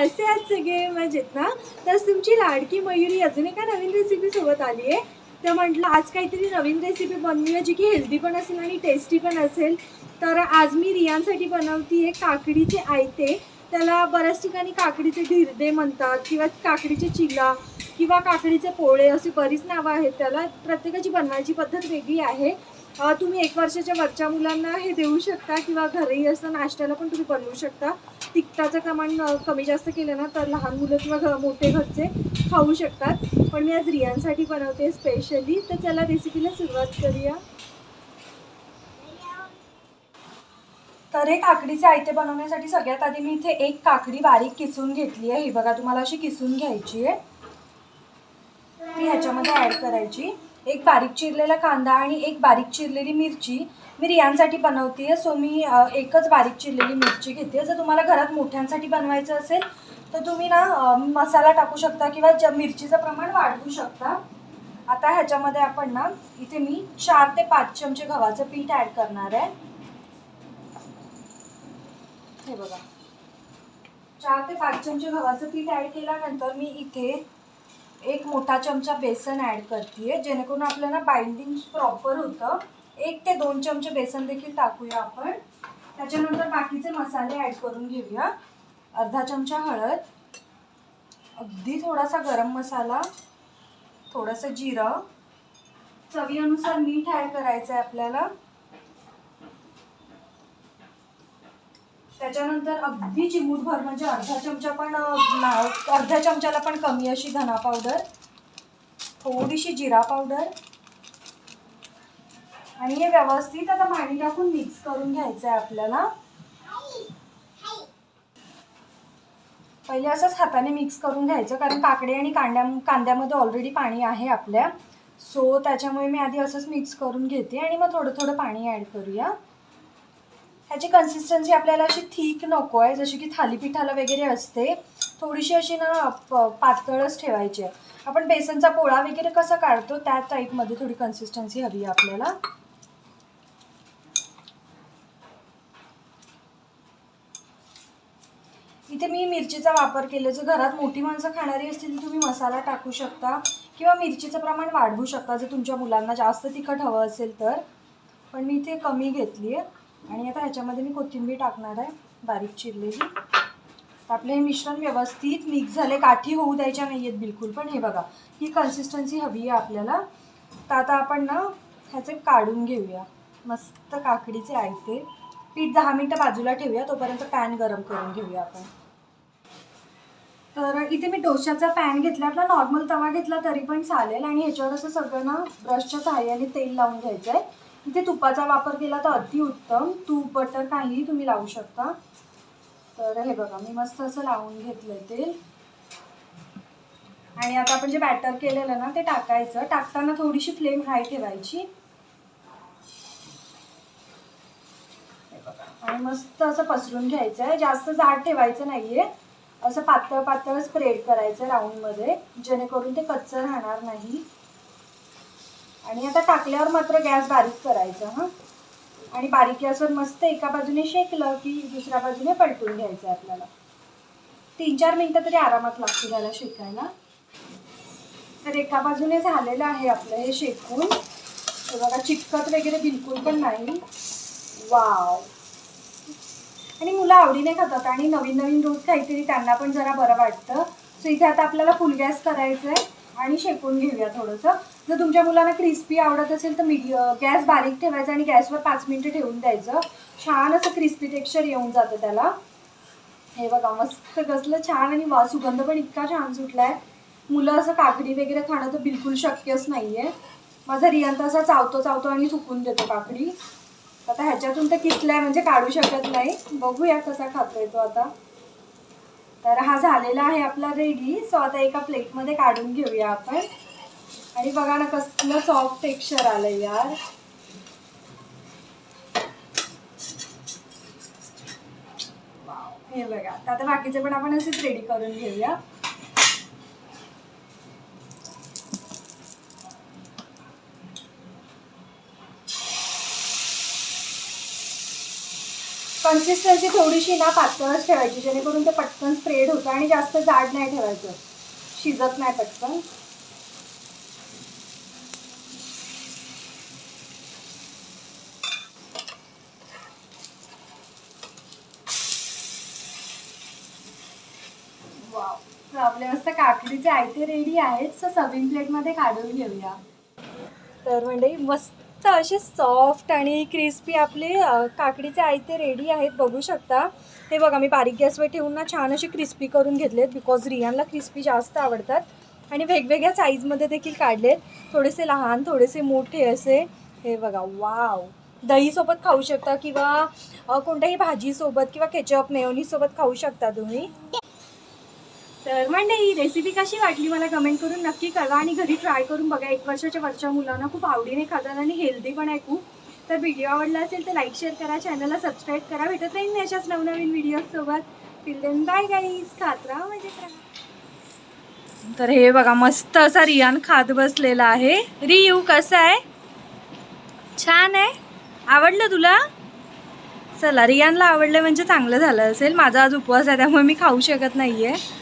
असे आज सगळे मजेत ना? तर तुमची लाडकी मयुरी अजून एका नवीन रेसिपी सोबत आली आहे. तर म्हटलं आज काहीतरी नवीन रेसिपी बनवूया जी की हेल्दी पण असेल आणि टेस्टी पण असेल. तर आज मी रियांसाठी बनवती आहे काकडीचे आयते. त्याला बऱ्याच ठिकाणी काकडीचे धिरदे म्हणतात किंवा काकडीचे चिला किंवा काकडीचे पोळे अशी बरीच नावं आहेत त्याला. प्रत्येकाची बनवायची पद्धत वेगळी आहे. तुम्ही एक वर्षाच्या वरच्या मुलांना हे देऊ शकता किंवा घरीही असं नाश्त्याला पण तुम्ही बनवू शकता. तिखटाचं प्रमाण कमी जास्त केलं ना तर लहान मुलं किंवा मोठे घरचे खाऊ शकतात. पण मी आज रियांसाठी बनवते स्पेशली तर चला रेसिपीला सुरुवात करूया. तर हे काकडीचे आयते बनवण्यासाठी सगळ्यात आधी मी इथे एक काकडी बारीक किसून घेतली आहे. ही बघा तुम्हाला अशी किसून घ्यायची आहे. ती ह्याच्यामध्ये ॲड करायची. एक बारीक चिरलेला कांदा आणि एक बारीक चिरलेली मिरची मी रियांसाठी बनवते आहे सो मी एकच बारीक चिरलेली मिरची घेते जर तुम्हाला घरात मोठ्यांसाठी बनवायचं असेल तर तुम्ही ना मसाला टाकू शकता किंवा ज मिरचीचं प्रमाण वाढवू शकता. आता ह्याच्यामध्ये आपण ना इथे मी चार ते पाच चमचे गव्हाचं पीठ ॲड करणार आहे. हे बघा. चार ते पाच चमचे गव्हाचं पीठ ॲड केल्यानंतर मी इथे एक मोठा चमचा बेसन ॲड करते जेणेकरून आपल्याला बाइंडिंग प्रॉपर होतं. एक ते दोन चमचे बेसन देखील टाकूया आपण. त्याच्यानंतर बाकीचे मसाले ॲड करून घेऊया. अर्धा चमचा हळद. अगदी थोडासा गरम मसाला. थोडंसं जिरं. चवीनुसार मीठ ॲड करायचं आहे आपल्याला. त्याच्यानंतर अगदी चिमूटभर म्हणजे अर्धा चमचा पण ना- अर्ध्या चमच्याला पण कमी अशी धना पावडर थोडीशी जिरा पावडर. आणि हे व्यवस्थित आता पाणी टाकून मिक्स करून घ्यायचं आहे आपल्याला. पहिले असंच हाताने मिक्स करून घ्यायचं कारण काकडे आणि कांद्या कांद्यामध्ये ऑलरेडी पाणी आहे आपल्या. सो त्याच्यामुळे मी आधी असंच मिक्स करून घेते आणि मग थोडं थोडं पाणी ॲड करूया. ह्याची कन्सिस्टन्सी आपल्याला अशी थिक नको आहे. जशी की थालीपीठाला वगैरे असते थोडीशी अशी ना प पातळच ठेवायची आहे. आपण बेसनचा पोळा वगैरे कसा काढतो त्या टाईपमध्ये थोडी कन्सिस्टन्सी हवी आहे आपल्याला. इथे मी मिरचीचा वापर केला. जर घरात मोठी माणसं खाणारी असतील तर तुम्ही मसाला टाकू शकता किंवा मिरचीचं प्रमाण वाढवू शकता. जर तुमच्या मुलांना जास्त तिखट हवं असेल तर. पण मी इथे कमी घेतली आहे. आणि आता ह्याच्यामध्ये मी कोथिंबीर टाकणार आहे बारीक चिरलेली. तर आपले हे मिश्रण व्यवस्थित मिक्स झाले काठी होऊ द्यायच्या नाही आहेत बिलकुल पण हे बघा ही कन्सिस्टन्सी हवी आहे आपल्याला. तर आता आपण ना ह्याचे काढून घेऊया. मस्त काकडीचे आयते पीठ दहा मिनटं बाजूला ठेवूया तोपर्यंत पॅन गरम करून घेऊया आपण. तर इथे मी डोशाचा पॅन घेतला आपला नॉर्मल तवा घेतला तरी पण चालेल. आणि ह्याच्यावर असं सगळं ना ब्रशच्या सहाय्याने तेल लावून घ्यायचं आहे इथे तुपाचा वापर केला तर अतिउत्तम तूप बटर काहीही तुम्ही लावू शकता. तर हे बघा मी मस्त असं लावून घेतलं तेल आणि आता आपण जे बॅटर केलेलं ना ते टाकायचं. टाकताना थोडीशी फ्लेम हाय ठेवायची. आणि मस्त असं पसरून घ्यायचं आहे जास्त जाड ठेवायचं नाहीये. असं पातळ पातळ स्प्रेड करायचं राऊंडमध्ये जेणेकरून ते कच्चं राहणार नाही. आणि आता टाकल्यावर मात्र गॅस बारीक करायचा हां? आणि बारीक गॅसवर मस्त एका बाजूने शेकलं की दुसऱ्या बाजूने पलटून घ्यायचं आहे आपल्याला. तीन चार मिनटं तरी आरामात लागतील याला शेकायला. तर एका बाजूने झालेलं आहे आपलं हे शेकून. बघा चिटकत वगैरे बिलकुल पण नाही. वाव. आणि मुलं आवडीने खातात आणि नवीन नवीन रोज काहीतरी त्यांना पण जरा बरं वाटतं. सो इथे आता आपल्याला फुल गॅस करायचं आहे आणि शेकून घेऊया थोडंसं. जर तुमच्या मुलांना क्रिस्पी आवडत असेल तर मीडिय गॅस बारीक ठेवायचा आणि गॅसवर पाच मिनटं ठेवून द्यायचं. छान असं क्रिस्पी टेक्स्चर येऊन जातं त्याला. हे बघा मस्त कसलं छान आणि वा सुगंध पण इतका छान सुटला आहे मुलं असं काकडी वगैरे खाणं तर बिलकुल शक्यच नाही आहे माझा रियांत असा चावतो चावतो आणि थुकून देतो काकडी. आता ह्याच्यातून तर किसलाय म्हणजे काढू शकत नाही. बघूया कसा खातोय तो आता. तर हा झालेला आहे आपला रेडी. सो आता एका प्लेटमध्ये काढून घेऊया आपण. आणि बघा ना कसलं सॉफ्ट टेक्स्चर आलं यार. हे बघा. आता बाकीचे पण आपण असेच रेडी करून घेऊया. कन्सिस्टन्सी थोडीशी ना पातळच ठेवायची जेणेकरून ते पटकन स्प्रेड होतं आणि जास्त जाड नाही ठेवायचं. शिजत नाही पटकन. वाव आपले मस्त काकडीचे आयते रेडी आहेत सो सर्विंग प्लेटमध्ये काढून घेऊया. तर म्हणजे मस्त तर असे सॉफ्ट आणि क्रिस्पी आपले काकडीचे आयते रेडी आहेत बघू शकता. हे बघा मी बारीक गॅसवर ठेवून ना छान असे क्रिस्पी करून घेतलेत बिकॉज रियानला क्रिस्पी जास्त आवडतात. आणि वेगवेगळ्या साईजमध्ये देखील काढलेत. थोडेसे लहान थोडेसे मोठे असे. हे बघा वाव दहीसोबत खाऊ शकता किंवा कोणत्याही भाजीसोबत किंवा केचअप मेयोनीसोबत खाऊ शकता तुम्ही. तर म्हणजे ही रेसिपी कशी वाटली मला कमेंट करून नक्की कळवा आणि घरी ट्राय करून बघा. एक वर्षाच्या वरच्या मुलांना खूप आवडीने खातात आणि हेल्दी पण आहे खूप. तर व्हिडिओ आवडला असेल तर लाईक शेअर करा. चॅनलला सबस्क्राईब करा. भेटत राहील मी अशाच नवनवीन व्हिडिओजसोबत टिल देन बाय गाईज खात राहा. म्हणजे तर हे बघा मस्त असा रियान खात बसलेला आहे. रियू कसं आहे? छान आहे. आवडलं तुला? चला रियानला आवडलं म्हणजे चांगलं झालं असेल. माझा आज उपवास आहे त्यामुळे मी खाऊ शकत नाही आहे